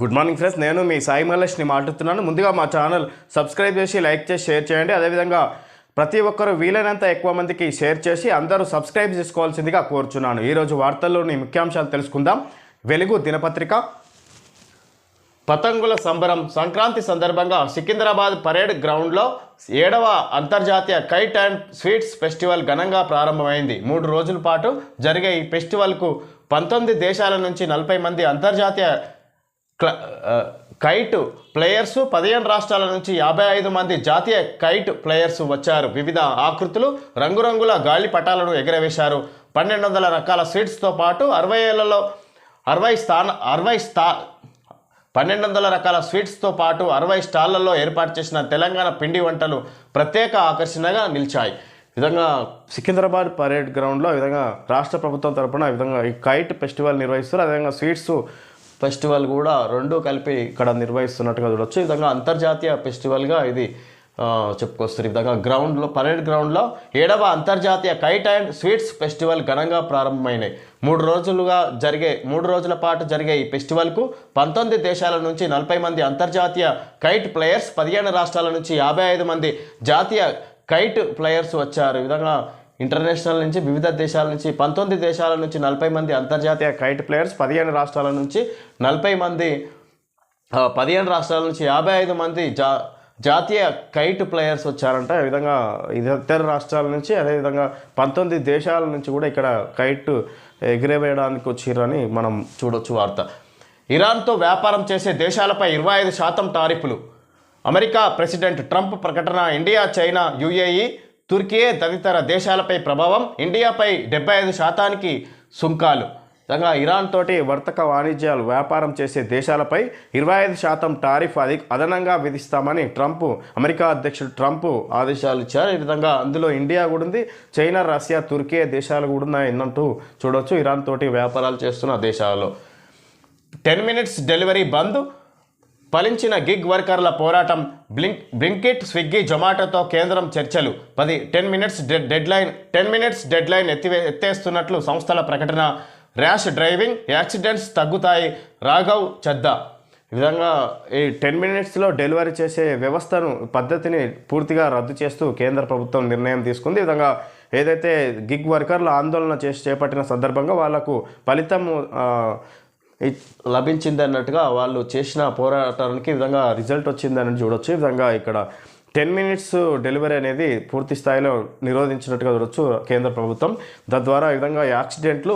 Good morning friends నేను మీ సాయి మహాలక్ష్మి మాట్లాడుతున్నాను. ముందుగా మా ఛానల్ సబ్స్క్రైబ్ చేసి లైక్ చేసి షేర్ చేయండి. అదేవిధంగా ప్రతి ఒక్కరు వీలైనంత ఎక్కువ మందికి షేర్ చేసి అందరూ సబ్స్క్రైబ్ చేసుకోవాల్సిందిగా కోరుచున్నాను. ఈరోజు వార్తల్లోని ముఖ్యాంశాలు తెలుసుకుందాం. వెలుగు దినపత్రిక. పతంగుల సంబరం సంక్రాంతి సందర్భంగా సికింద్రాబాద్ పరేడ్ గ్రౌండ్లో ఏడవ అంతర్జాతీయ కైట్ అండ్ స్వీట్స్ ఫెస్టివల్ ఘనంగా ప్రారంభమైంది. మూడు రోజుల పాటు జరిగే ఈ ఫెస్టివల్కు పంతొమ్మిది దేశాల నుంచి నలభై మంది అంతర్జాతీయ కైట్ ప్లేయర్స్ పదిహేను రాష్ట్రాల నుంచి యాభై ఐదు మంది జాతీయ కైట్ ప్లేయర్స్ వచ్చారు. వివిధ ఆకృతులు రంగురంగుల గాలి పటాలను ఎగరవేశారు. పన్నెండు వందల రకాల స్వీట్స్తో పాటు అరవై ఏళ్ళలో అరవై స్థాన అరవై స్థా పన్నెండు వందల రకాల స్వీట్స్తో పాటు అరవై స్టాళ్ళలో ఏర్పాటు చేసిన తెలంగాణ పిండి వంటలు ప్రత్యేక ఆకర్షణగా నిలిచాయి. విధంగా సికింద్రాబాద్ పరేడ్ గ్రౌండ్లో ఈ విధంగా రాష్ట్ర ప్రభుత్వం తరపున ఈ విధంగా ఈ కైట్ ఫెస్టివల్ నిర్వహిస్తారు. అదేవిధంగా స్వీట్స్ ఫెస్టివల్ కూడా రెండు కలిపి ఇక్కడ నిర్వహిస్తున్నట్టుగా చూడొచ్చు. ఈ విధంగా అంతర్జాతీయ ఫెస్టివల్గా ఇది చెప్పుకొస్తారు. ఈ విధంగా గ్రౌండ్లో పరేడ్ గ్రౌండ్లో ఏడవ అంతర్జాతీయ కైట్ అండ్ స్వీట్స్ ఫెస్టివల్ ఘనంగా ప్రారంభమైనాయి. మూడు రోజులుగా జరిగే మూడు రోజుల పాటు జరిగే ఈ ఫెస్టివల్కు పంతొమ్మిది దేశాల నుంచి నలభై మంది అంతర్జాతీయ కైట్ ప్లేయర్స్ పదిహేను రాష్ట్రాల నుంచి యాభై ఐదు మంది జాతీయ కైట్ ప్లేయర్స్ వచ్చారు. ఈ విధంగా ఇంటర్నేషనల్ నుంచి వివిధ దేశాల నుంచి పంతొమ్మిది దేశాల నుంచి నలభై మంది అంతర్జాతీయ కైట్ ప్లేయర్స్ పదిహేను రాష్ట్రాల నుంచి నలభై మంది పదిహేను రాష్ట్రాల నుంచి యాభై ఐదు మంది జా జాతీయ కైట్ ప్లేయర్స్ వచ్చారంట. ఈ విధంగా ఇతర రాష్ట్రాల నుంచి అదేవిధంగా పంతొమ్మిది దేశాల నుంచి కూడా ఇక్కడ కైట్ ఎగిరేవేయడానికి వచ్చిర్రని మనం చూడొచ్చు వార్త. ఇరాన్తో వ్యాపారం చేసే దేశాలపై ఇరవై ఐదు శాతం టారిఫ్లు. అమెరికా ప్రెసిడెంట్ ట్రంప్ ప్రకటన ఇండియా చైనా యుఏఈ తుర్కీ తదితర దేశాలపై ప్రభావం ఇండియాపై డెబ్బై ఐదు శాతానికి సుంకాలు. ఇరాన్ తోటి వర్తక వాణిజ్యాలు వ్యాపారం చేసే దేశాలపై ఇరవై ఐదు శాతం టారిఫ్ అది అదనంగా విధిస్తామని ట్రంప్ అమెరికా అధ్యక్షుడు ట్రంప్ ఆదేశాలు ఇచ్చారు. ఈ విధంగా అందులో ఇండియా కూడా ఉంది చైనా రష్యా తుర్కీ దేశాలు కూడా ఉన్నాయంటూ చూడవచ్చు ఇరాన్ తోటి వ్యాపారాలు చేస్తున్న దేశాల్లో టెన్ మినిట్స్ డెలివరీ బంద్ ఫలించిన గిగ్ వర్కర్ల పోరాటం బ్లింక్ బ్లింకిట్ స్విగ్గీ జొమాటోతో కేంద్రం చర్చలు. పది ten minutes dead deadline ten minutes deadline ఎత్తివే ఎత్తేస్తున్నట్లు సంస్థల ప్రకటన. ర్యాష్ డ్రైవింగ్ యాక్సిడెంట్స్ తగ్గుతాయి. రాఘవ్ చద్దా. ఈ విధంగా ఈ టెన్ మినిట్స్లో డెలివరీ చేసే వ్యవస్థను పద్ధతిని పూర్తిగా రద్దు చేస్తూ కేంద్ర ప్రభుత్వం నిర్ణయం తీసుకుంది. ఈ విధంగా ఏదైతే గిగ్ వర్కర్లు ఆందోళన చేసి చేపట్టిన సందర్భంగా వాళ్ళకు ఫలితం లభించింది అన్నట్టుగా వాళ్ళు చేసిన పోరాటానికి ఈ విధంగా రిజల్ట్ వచ్చిందని చూడొచ్చు. ఈ విధంగా ఇక్కడ టెన్ మినిట్స్ డెలివరీ అనేది పూర్తి స్థాయిలో నిరోధించినట్టుగా చూడొచ్చు కేంద్ర ప్రభుత్వం. తద్వారా ఈ విధంగా యాక్సిడెంట్లు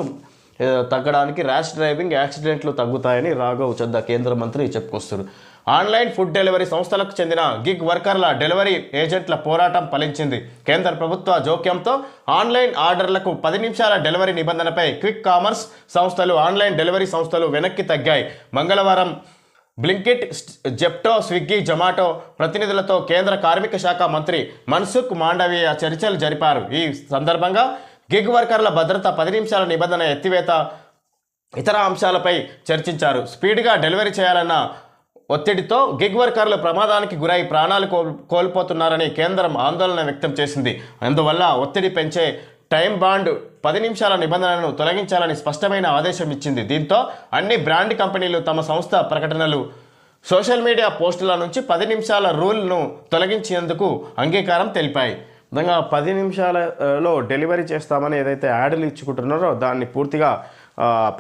తగ్గడానికి ర్యాష్ డ్రైవింగ్ యాక్సిడెంట్లు తగ్గుతాయని రాఘవ్ చద్దా కేంద్ర మంత్రి చెప్పుకొస్తారు ఆన్లైన్ ఫుడ్ డెలివరీ సంస్థలకు చెందిన గిగ్ వర్కర్ల డెలివరీ ఏజెంట్ల పోరాటం ఫలించింది. కేంద్ర ప్రభుత్వ జోక్యంతో ఆన్లైన్ ఆర్డర్లకు పది నిమిషాల డెలివరీ నిబంధనపై క్విక్ కామర్స్ సంస్థలు ఆన్లైన్ డెలివరీ సంస్థలు వెనక్కి తగ్గాయి. మంగళవారం బ్లింకిట్ జెప్టో స్విగ్గీ జొమాటో ప్రతినిధులతో కేంద్ర కార్మిక శాఖ మంత్రి మన్సుఖ్ మాండవీయ చర్చలు జరిపారు. ఈ సందర్భంగా గిగ్ వర్కర్ల భద్రత పది నిమిషాల నిబంధన ఎత్తివేత ఇతర అంశాలపై చర్చించారు. స్పీడ్గా డెలివరీ చేయాలన్న ఒత్తిడితో గిగ్ వర్కర్లు ప్రమాదానికి గురై ప్రాణాలు కోల్ కోల్పోతున్నారని కేంద్రం ఆందోళన వ్యక్తం చేసింది. అందువల్ల ఒత్తిడి పెంచే టైం బాండ్ పది నిమిషాల నిబంధనలను తొలగించాలని స్పష్టమైన ఆదేశం ఇచ్చింది. దీంతో అన్ని బ్రాండ్ కంపెనీలు తమ సంస్థ ప్రకటనలు సోషల్ మీడియా పోస్టుల నుంచి పది నిమిషాల రూల్ను తొలగించేందుకు అంగీకారం తెలిపాయి. విధంగా పది నిమిషాలలో డెలివరీ చేస్తామని ఏదైతే యాడ్లు ఇచ్చుకుంటున్నారో దాన్ని పూర్తిగా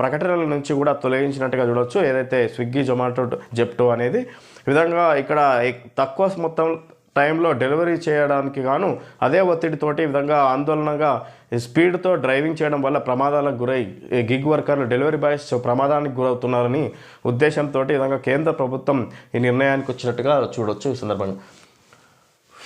ప్రకటనల నుంచి కూడా తొలగించినట్టుగా చూడొచ్చు. ఏదైతే స్విగ్గీ జొమాటో జెప్టో అనేది విధంగా ఇక్కడ తక్కువ మొత్తం టైంలో డెలివరీ చేయడానికి గాను అదే ఒత్తిడితోటి విధంగా ఆందోళనగా ఈ స్పీడ్తో డ్రైవింగ్ చేయడం వల్ల ప్రమాదాలకు గురై గిగ్ వర్కర్లు డెలివరీ బాయ్స్ ప్రమాదానికి గురవుతున్నారని ఉద్దేశంతో ఈ విధంగా కేంద్ర ప్రభుత్వం ఈ నిర్ణయానికి వచ్చినట్టుగా చూడొచ్చు ఈ సందర్భంగా.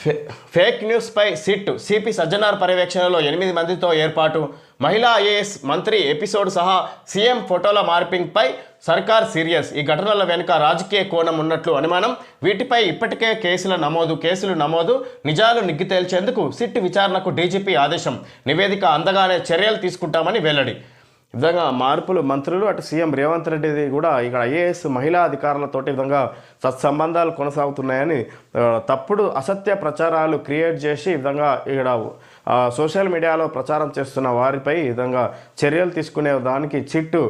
ఫేక్ న్యూస్పై సిట్ సిపి సజ్జనార్ పర్యవేక్షణలో ఎనిమిది మందితో ఏర్పాటు. మహిళా ఐఏఎస్ మంత్రి ఎపిసోడ్ సహా సీఎం ఫోటోల మార్పింగ్పై సర్కార్ సీరియస్. ఈ ఘటనల వెనుక రాజకీయ కోణం ఉన్నట్లు అనుమానం. వీటిపై ఇప్పటికే కేసుల నమోదు కేసులు నమోదు నిజాలు నిగ్గు తేల్చేందుకు సిట్ విచారణకు డీజీపీ ఆదేశం. నివేదిక అందగానే చర్యలు తీసుకుంటామని వెల్లడి. విధంగా మార్పులు మంత్రులు అటు సీఎం రేవంత్ రెడ్డిది కూడా ఇక్కడ ఐఏఎస్ మహిళా అధికారులతోటి విధంగా సత్సంబంధాలు కొనసాగుతున్నాయని తప్పుడు అసత్య ప్రచారాలు క్రియేట్ చేసి విధంగా ఇక్కడ సోషల్ మీడియాలో ప్రచారం చేస్తున్న వారిపై విధంగా చర్యలు తీసుకునే దానికి చిట్టు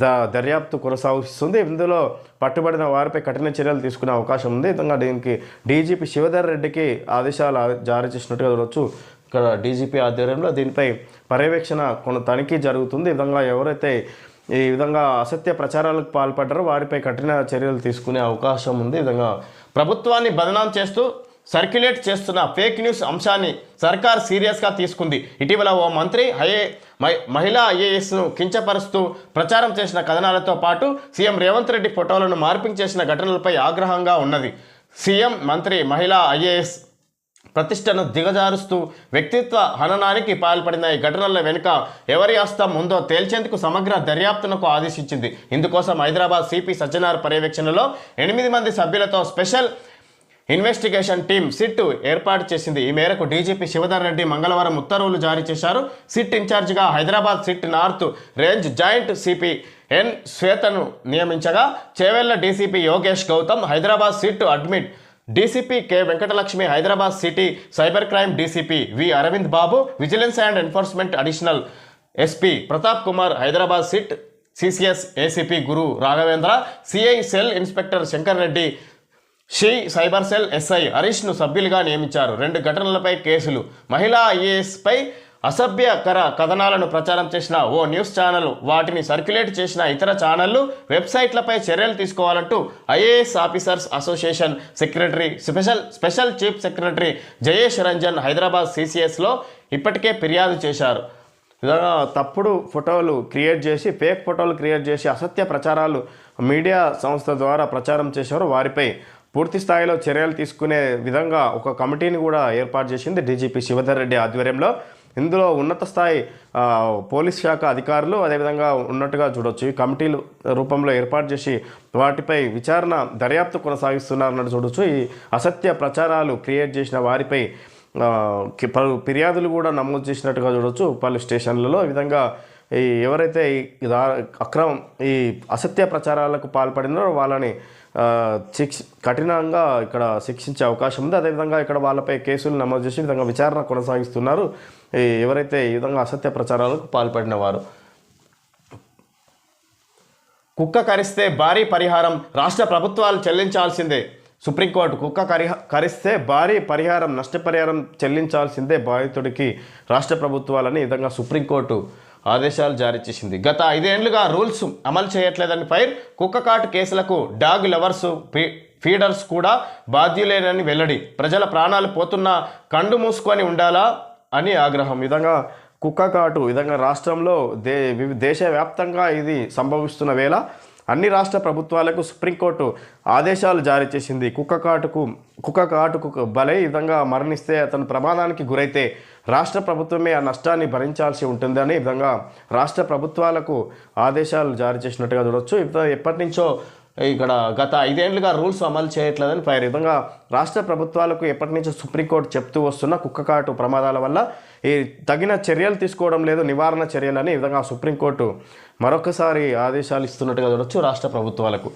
ద దర్యాప్తు కొనసాగిస్తుంది. ఇందులో పట్టుబడిన వారిపై కఠిన చర్యలు తీసుకునే అవకాశం ఉంది. విధంగా దీనికి డీజీపీ శివధర్ రెడ్డికి ఆదేశాలు జారీ చేసినట్టుగా చూడవచ్చు ఇక్కడ డీజీపీ ఆధ్వర్యంలో దీనిపై పర్యవేక్షణ కొన తనిఖీ జరుగుతుంది. ఈ విధంగా ఎవరైతే ఈ విధంగా అసత్య ప్రచారాలకు పాల్పడ్డారో వారిపై కఠిన చర్యలు తీసుకునే అవకాశం ఉంది. ఈ విధంగా ప్రభుత్వాన్ని బదనాం చేస్తూ సర్క్యులేట్ చేస్తున్న ఫేక్ న్యూస్ అంశాన్ని సర్కార్ సీరియస్గా తీసుకుంది. ఇటీవల ఓ మంత్రి ఐఏ మహిళా ఐఏఎస్ను కించపరుస్తూ ప్రచారం చేసిన కథనాలతో పాటు సీఎం రేవంత్ రెడ్డి ఫోటోలను మార్పింగ్ చేసిన ఘటనలపై ఆగ్రహంగా ఉన్నది. సీఎం మంత్రి మహిళా ఐఏఎస్ ప్రతిష్టను దిగజారుస్తూ వ్యక్తిత్వ హననానికి పాల్పడిన ఈ ఘటనల వెనుక ఎవరి హస్తం ఉందో తేల్చేందుకు సమగ్ర దర్యాప్తునకు ఆదేశించింది. ఇందుకోసం హైదరాబాద్ సిపి సజ్జనార్ పర్యవేక్షణలో ఎనిమిది మంది సభ్యులతో స్పెషల్ ఇన్వెస్టిగేషన్ టీం సిట్ ఏర్పాటు చేసింది. ఈ మేరకు డీజీపీ శివధర్ రెడ్డి మంగళవారం ఉత్తర్వులు జారీ చేశారు. సిట్ ఇన్ఛార్జిగా Hyderabad SIT north range joint CP N శ్వేతను నియమించగా Chevella DCP Yogesh Gautam Hyderabad SIT admin DCP K Venkatalakshmi Hyderabad city cyber crime DCP V Aravind Babu vigilance and enforcement additional SP Pratap Kumar Hyderabad SIT CCS ACP Guru Raghavendra CI cell inspector Shankar Reddy she cyber cell SI హరీష్ను సభ్యులుగా నియమించారు. రెండు ఘటనలపై కేసులు. మహిళా ఐఏఎస్పై అసభ్యకర కథనాలను ప్రచారం చేసిన ఓ news channel వాటిని సర్క్యులేట్ చేసిన ఇతర ఛానళ్ళు వెబ్సైట్లపై చర్యలు తీసుకోవాలంటూ IAS officers association secretary special special chief secretary Jayesh Ranjan Hyderabad సిసిఎస్లో ఇప్పటికే ఫిర్యాదు చేశారు. విధంగా తప్పుడు ఫోటోలు క్రియేట్ చేసి ఫేక్ ఫోటోలు క్రియేట్ చేసి అసత్య ప్రచారాలు మీడియా సంస్థ ద్వారా ప్రచారం చేశారు. వారిపై పూర్తి స్థాయిలో చర్యలు తీసుకునే విధంగా ఒక కమిటీని కూడా ఏర్పాటు చేసింది డీజీపీ శివధర్ రెడ్డి ఆధ్వర్యంలో. ఇందులో ఉన్నత స్థాయి పోలీస్ శాఖ అధికారులు అదేవిధంగా ఉన్నట్టుగా చూడొచ్చు. ఈ కమిటీలు రూపంలో ఏర్పాటు చేసి వాటిపై విచారణ దర్యాప్తు కొనసాగిస్తున్నారన్నట్టు చూడొచ్చు. ఈ అసత్య ప్రచారాలు క్రియేట్ చేసిన వారిపై పలు ఫిర్యాదులు కూడా నమోదు చేసినట్టుగా చూడొచ్చు. పలు స్టేషన్లలో ఈ విధంగా ఈ ఎవరైతే ఈ అక్రమం ఈ అసత్య ప్రచారాలకు పాల్పడినారో వాళ్ళని శిక్ష కఠినంగా ఇక్కడ శిక్షించే అవకాశం ఉంది. అదేవిధంగా ఇక్కడ వాళ్ళపై కేసులు నమోదు చేసి విధంగా విచారణ కొనసాగిస్తున్నారు. ఎవరైతే ఈ విధంగా అసత్య ప్రచారాలకు పాల్పడిన వారు కుక్క కరిస్తే భారీ పరిహారం రాష్ట్ర ప్రభుత్వాలు చెల్లించాల్సిందే. సుప్రీంకోర్టు కుక్క కరిహ కరిస్తే భారీ పరిహారం నష్టపరిహారం చెల్లించాల్సిందే బాధితుడికి రాష్ట్ర ప్రభుత్వాలని విధంగా సుప్రీంకోర్టు ఆదేశాలు జారీ చేసింది. గత ఐదేళ్ళుగా రూల్స్ అమలు చేయట్లేదని ఫైర్ కుక్క కాటు కేసులకు డాగ్ లవర్స్ ఫీ- ఫీడర్స్ కూడా బాధ్యులేనని వెల్లడి. ప్రజల ప్రాణాలు పోతున్నా కండు మూసుకొని ఉండాలా? అని ఆగ్రహం. విధంగా కుక్క కాటు విధంగా రాష్ట్రంలో దే దేశవ్యాప్తంగా ఇది సంభవిస్తున్న వేళ అన్ని రాష్ట్ర ప్రభుత్వాలకు సుప్రీంకోర్టు ఆదేశాలు జారీ చేసింది. కుక్క కాటుకు కుక్క కాటుకు బలై విధంగా మరణిస్తే అతను ప్రమాదానికి గురైతే రాష్ట్ర ప్రభుత్వమే ఆ నష్టాన్ని భరించాల్సి ఉంటుందని విధంగా రాష్ట్ర ప్రభుత్వాలకు ఆదేశాలు జారీ చేసినట్టుగా చూడవచ్చు ఇప్పుడు ఎప్పటి నుంచో ఇక్కడ గత ఐదేళ్ళుగా రూల్స్ అమలు చేయట్లేదని పై విధంగా రాష్ట్ర ప్రభుత్వాలకు ఎప్పటి నుంచో సుప్రీంకోర్టు చెప్తూ వస్తున్న కుక్కకాటు ప్రమాదాల వల్ల ఈ తగిన చర్యలు తీసుకోవడం లేదు నివారణ చర్యలని ఈ విధంగా సుప్రీంకోర్టు మరొకసారి ఆదేశాలు ఇస్తున్నట్టుగా చూడొచ్చు రాష్ట్ర ప్రభుత్వాలకు.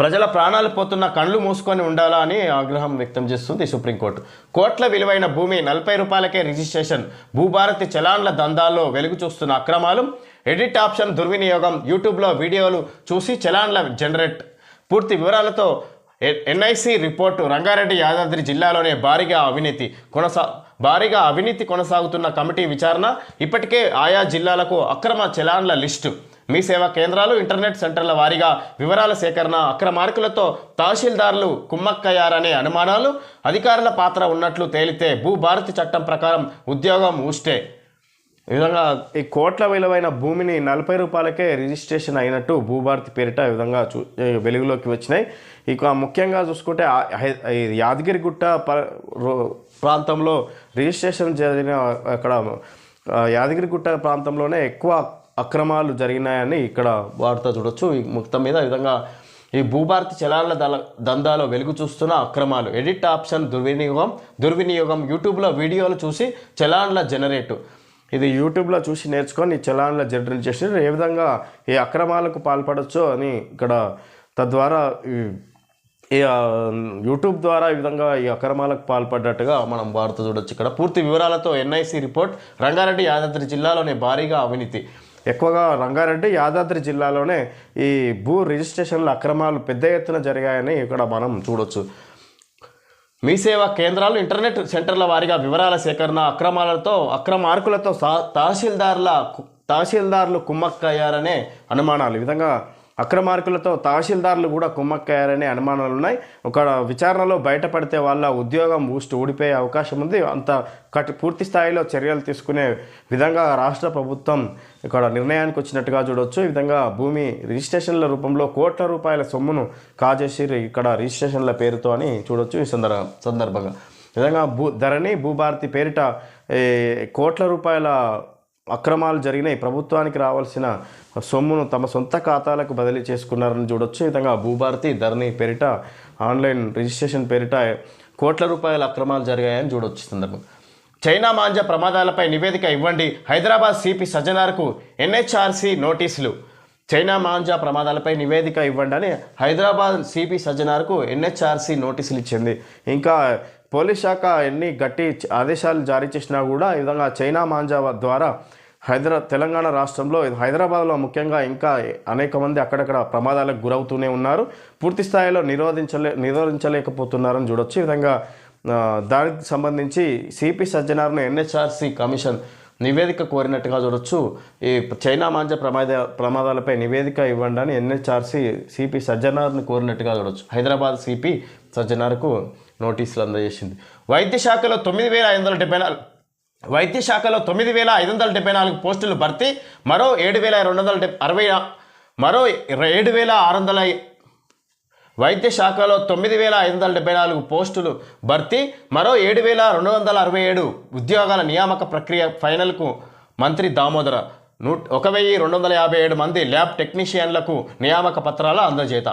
ప్రజల ప్రాణాలు పోతున్న కళ్ళు మూసుకొని ఉండాలా అని ఆగ్రహం వ్యక్తం చేస్తుంది సుప్రీంకోర్టు. కోట్ల విలువైన భూమి నలభై రూపాయలకే రిజిస్ట్రేషన్ భూభారతి చలాన్ల దందాల్లో వెలుగు చూస్తున్న అక్రమాలు ఎడిట్ ఆప్షన్ దుర్వినియోగం యూట్యూబ్లో వీడియోలు చూసి చలాన్ల జనరేట్ పూర్తి వివరాలతో ఎన్ఐసి రిపోర్టు రంగారెడ్డి యాదాద్రి జిల్లాలోనే భారీగా అవినీతి కొనసా భారీగా అవినీతి కొనసాగుతున్న కమిటీ విచారణ. ఇప్పటికే ఆయా జిల్లాలకు అక్రమ చలాన్ల లిస్టు. మీ సేవా కేంద్రాలు ఇంటర్నెట్ సెంటర్ల వారీగా వివరాల సేకరణ అక్రమార్కులతో తహసీల్దారులు కుమ్మక్కయ్యారనే అనుమానాలు అధికారుల పాత్ర ఉన్నట్లు తేలితే భూభారతి చట్టం ప్రకారం ఉద్యోగం ఊస్టే ఈ విధంగా ఈ కోట్ల విలువైన భూమిని నలభై రూపాయలకే రిజిస్ట్రేషన్ అయినట్టు భూభారతి పేరిట ఈ విధంగా చూ వెలుగులోకి వచ్చినాయి. ఇక ముఖ్యంగా చూసుకుంటే యాదగిరిగుట్ట ప్రాంతంలో రిజిస్ట్రేషన్ జరిగిన అక్కడ యాదగిరిగుట్ట ప్రాంతంలోనే ఎక్కువ అక్రమాలు జరిగినాయని ఇక్కడ వార్త చూడొచ్చు. మొత్తం మీద ఈ విధంగా ఈ భూభారతి చలాన్ల దళ దందాలో వెలుగు చూస్తున్న అక్రమాలు. ఎడిట్ ఆప్షన్ దుర్వినియోగం దుర్వినియోగం యూట్యూబ్లో వీడియోలు చూసి చలాన్ల జనరేటు. ఇది యూట్యూబ్లో చూసి నేర్చుకొని చలాన్ల జనరేట్ చేసి ఏ విధంగా ఈ అక్రమాలకు పాల్పడచ్చో అని ఇక్కడ తద్వారా ఈ- యూట్యూబ్ ద్వారా ఈ విధంగా ఈ అక్రమాలకు పాల్పడ్డట్టుగా మనం వార్త చూడొచ్చు. ఇక్కడ పూర్తి వివరాలతో ఎన్ఐసి రిపోర్ట్ రంగారెడ్డి యాదాద్రి జిల్లాలోనే భారీగా అవినీతి. ఎక్కువగా రంగారెడ్డి యాదాద్రి జిల్లాలోనే ఈ భూ రిజిస్ట్రేషన్ల అక్రమాలు పెద్ద ఎత్తున జరిగాయని ఇక్కడ మనం చూడొచ్చు. మీ సేవా కేంద్రాలు ఇంటర్నెట్ సెంటర్ల వారీగా వివరాల సేకరణ అక్రమాలతో అక్రమార్కులతో సా తహసీల్దార్ల కు- తహసీల్దార్లు కుమ్మక్కయ్యారనే అనుమానాలు. ఈ విధంగా అక్రమార్కులతో తహసీల్దార్లు కూడా కుమ్మక్కయ్యారనే అనుమానాలు ఉన్నాయి ఒక విచారణలో బయటపడితే వాళ్ళ ఉద్యోగం బూస్ట్ ఊడిపోయే అవకాశం ఉంది. అంత కట్ పూర్తి స్థాయిలో చర్యలు తీసుకునే విధంగా రాష్ట్ర ప్రభుత్వం ఇక్కడ నిర్ణయానికి వచ్చినట్టుగా చూడొచ్చు. ఈ విధంగా భూమి రిజిస్ట్రేషన్ల రూపంలో కోట్ల రూపాయల సొమ్మును కాజేసి ఇక్కడ రిజిస్ట్రేషన్ల పేరుతో అని చూడొచ్చు ఈ సందర్భ సందర్భంగా. విధంగా భూ ధరణి భూభారతి పేరిట కోట్ల రూపాయల అక్రమాలు జరిగినాయి. ప్రభుత్వానికి రావాల్సిన సొమ్మును తమ సొంత ఖాతాలకు బదిలీ చేసుకున్నారని చూడొచ్చు. ఈ విధంగా భూభారతి ధరణి పేరిట ఆన్లైన్ రిజిస్ట్రేషన్ పేరిట కోట్ల రూపాయల అక్రమాలు జరిగాయని చూడొచ్చు సందర్భం చైనా మాంజ ప్రమాదాలపై నివేదిక ఇవ్వండి. హైదరాబాద్ సిపి సజ్జనార్కు ఎన్హెచ్ఆర్సీ నోటీసులు. చైనా మాంజా ప్రమాదాలపై నివేదిక ఇవ్వండి అని హైదరాబాద్ సిపి సజ్జనార్కు ఎన్హెచ్ఆర్సీ నోటీసులు ఇచ్చింది. ఇంకా పోలీస్ శాఖ ఎన్ని గట్టి ఆదేశాలు జారీ చేసినా కూడా ఈ విధంగా చైనా మాంజా ద్వారా హైదరా తెలంగాణ రాష్ట్రంలో హైదరాబాద్లో ముఖ్యంగా ఇంకా అనేక మంది అక్కడక్కడ ప్రమాదాలకు గురవుతూనే ఉన్నారు. పూర్తి స్థాయిలో నిరోధించలే నిరోధించలేకపోతున్నారని చూడొచ్చు. ఈ విధంగా దానికి సంబంధించి సిపి సజ్జనార్ను ఎన్హెచ్ఆర్సి కమిషన్ నివేదిక కోరినట్టుగా చూడొచ్చు. ఈ చైనా మాంజ ప్రమాద ప్రమాదాలపై నివేదిక ఇవ్వండి అని ఎన్హెచ్ఆర్సి సిపి సజ్జనార్ని కోరినట్టుగా చూడొచ్చు. హైదరాబాద్ సిపి సజ్జనార్కు నోటీసులు అందజేసింది. వైద్య శాఖలో తొమ్మిది వేల ఐదు వందల డెబ్బై నాలుగు వైద్య శాఖలో తొమ్మిది వేల ఐదు వందల డెబ్బై నాలుగు పోస్టులు భర్తీ మరో ఏడు వేల రెండు వందల డెబ్ అరవై మరో ఏడు వేల ఆరు వందల వైద్య శాఖలో తొమ్మిది వేల ఐదు వందల డెబ్బై నాలుగు పోస్టులు భర్తీ మరో ఏడు వేల రెండు వందల అరవై ఏడు ఉద్యోగాల నియామక ప్రక్రియ ఫైనల్కు మంత్రి దామోదర నూ ఒక వెయ్యి రెండు వందల యాభై ఏడు మంది ల్యాబ్ టెక్నీషియన్లకు నియామక పత్రాల అందజేత.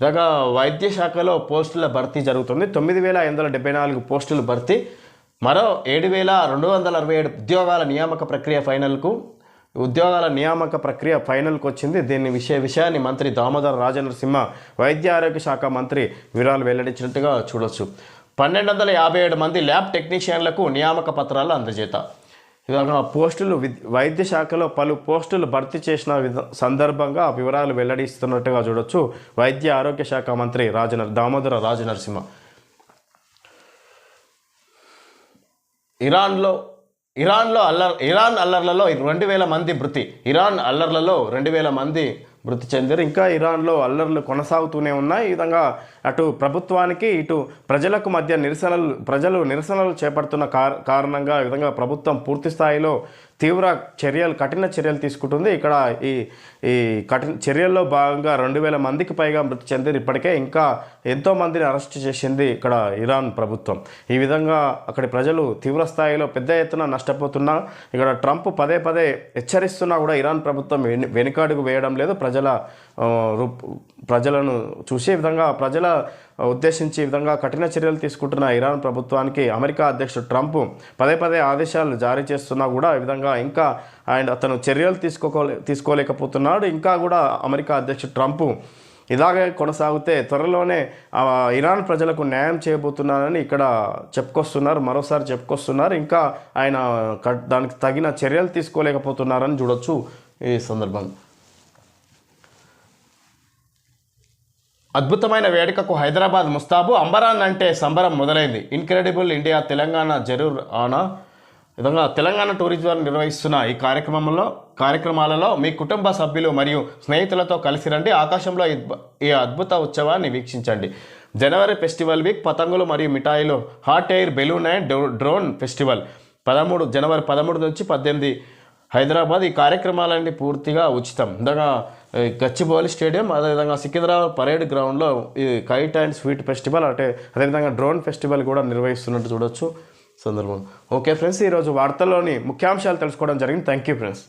ఇలాగా వైద్య శాఖలో పోస్టుల భర్తీ జరుగుతుంది. తొమ్మిది వేల ఐదు వందల డెబ్బై నాలుగు పోస్టులు భర్తీ. మరో ఏడు వేల రెండు వందల అరవై ఏడు ఉద్యోగాల నియామక ప్రక్రియ ఫైనల్కు ఉద్యోగాల నియామక ప్రక్రియ ఫైనల్కి వచ్చింది. దీని విషయ విషయాన్ని మంత్రి దామోదర్ రాజనరసింహ వైద్య ఆరోగ్య శాఖ మంత్రి వివరాలు వెల్లడించినట్టుగా చూడొచ్చు. పన్నెండు వందల యాభై ఏడు మంది ల్యాబ్ టెక్నీషియన్లకు నియామక పత్రాలు అందజేత. ఇలాగా పోస్టులు వైద్య శాఖలో పలు పోస్టులు భర్తీ చేసిన విధ సందర్భంగా వివరాలు వెల్లడిస్తున్నట్టుగా చూడొచ్చు. వైద్య ఆరోగ్య శాఖ మంత్రి రాజన దామోదర రాజనరసింహ. ఇరాన్లో ఇరాన్లో అల్లర్ ఇరాన్ అల్లర్లలో రెండు వేల మంది మృతి. ఇరాన్ అల్లర్లలో రెండు వేల మంది మృతి చెందారు. ఇంకా ఇరాన్లో అల్లర్లు కొనసాగుతూనే ఉన్నాయి. ఈ విధంగా అటు ప్రభుత్వానికి ఇటు ప్రజలకు మధ్య నిరసనలు ప్రజలు నిరసనలు చేపడుతున్న కార- కారణంగా ఈ విధంగా ప్రభుత్వం పూర్తి స్థాయిలో తీవ్ర చర్యలు కఠిన చర్యలు తీసుకుంటుంది. ఇక్కడ ఈ ఈ కఠిన చర్యల్లో భాగంగా రెండు వేల మందికి పైగా మృతి చెందిన ఇప్పటికే. ఇంకా ఎంతో మందిని అరెస్ట్ చేసింది ఇక్కడ ఇరాన్ ప్రభుత్వం. ఈ విధంగా అక్కడి ప్రజలు తీవ్ర స్థాయిలో పెద్ద ఎత్తున నష్టపోతున్నా ఇక్కడ ట్రంప్ పదే పదే హెచ్చరిస్తున్నా కూడా ఇరాన్ ప్రభుత్వం వెను- వేయడం లేదు. ప్రజల ప్రజలను చూసే విధంగా ప్రజల ఉద్దేశించి ఈ విధంగా కఠిన చర్యలు తీసుకుంటున్న ఇరాన్ ప్రభుత్వానికి అమెరికా అధ్యక్షుడు ట్రంప్ పదే పదే ఆదేశాలు జారీ చేస్తున్నా కూడా ఈ విధంగా ఇంకా ఆయన అతను చర్యలు తీసుకోలే తీసుకోలేకపోతున్నాడు. ఇంకా కూడా అమెరికా అధ్యక్షుడు ట్రంప్ ఇలాగే కొనసాగితే త్వరలోనే ఇరాన్ ప్రజలకు న్యాయం చేయబోతున్నారని ఇక్కడ చెప్పుకొస్తున్నారు. మరోసారి చెప్పుకొస్తున్నారు. ఇంకా ఆయన దానికి తగిన చర్యలు తీసుకోలేకపోతున్నారని చూడొచ్చు ఈ సందర్భంగా. అద్భుతమైన వేడుకకు హైదరాబాద్ ముస్తాబు అంబరాన్ అంటే సంబరం మొదలైంది. ఇన్క్రెడిబుల్ ఇండియా తెలంగాణ జరూర్ ఆనా విధంగా తెలంగాణ టూరిజం నిర్వహిస్తున్న ఈ కార్యక్రమంలో కార్యక్రమాలలో మీ కుటుంబ సభ్యులు మరియు స్నేహితులతో కలిసి రండి. ఆకాశంలో ఈ అద్భుత ఉత్సవాన్ని వీక్షించండి. జనవరి ఫెస్టివల్ వీక్ పతంగులు మరియు మిఠాయిలు hot air balloon and dro- drone festival. పదమూడు జనవరి పదమూడు నుంచి పద్దెనిమిది హైదరాబాద్ ఈ కార్యక్రమాలన్నీ పూర్తిగా ఉచితం. ఇందాక గచ్చిబౌలి స్టేడియం అదేవిధంగా సికింద్రాబాద్ పరేడ్ గ్రౌండ్లో ఈ కైట్ అండ్ స్వీట్ ఫెస్టివల్ అంటే అదేవిధంగా డ్రోన్ ఫెస్టివల్ కూడా నిర్వహిస్తున్నట్టు చూడొచ్చు సందర్భం. ఓకే ఫ్రెండ్స్ ఈరోజు వార్తల్లోని ముఖ్యాంశాలు తెలుసుకోవడం జరిగింది. Thank you friends.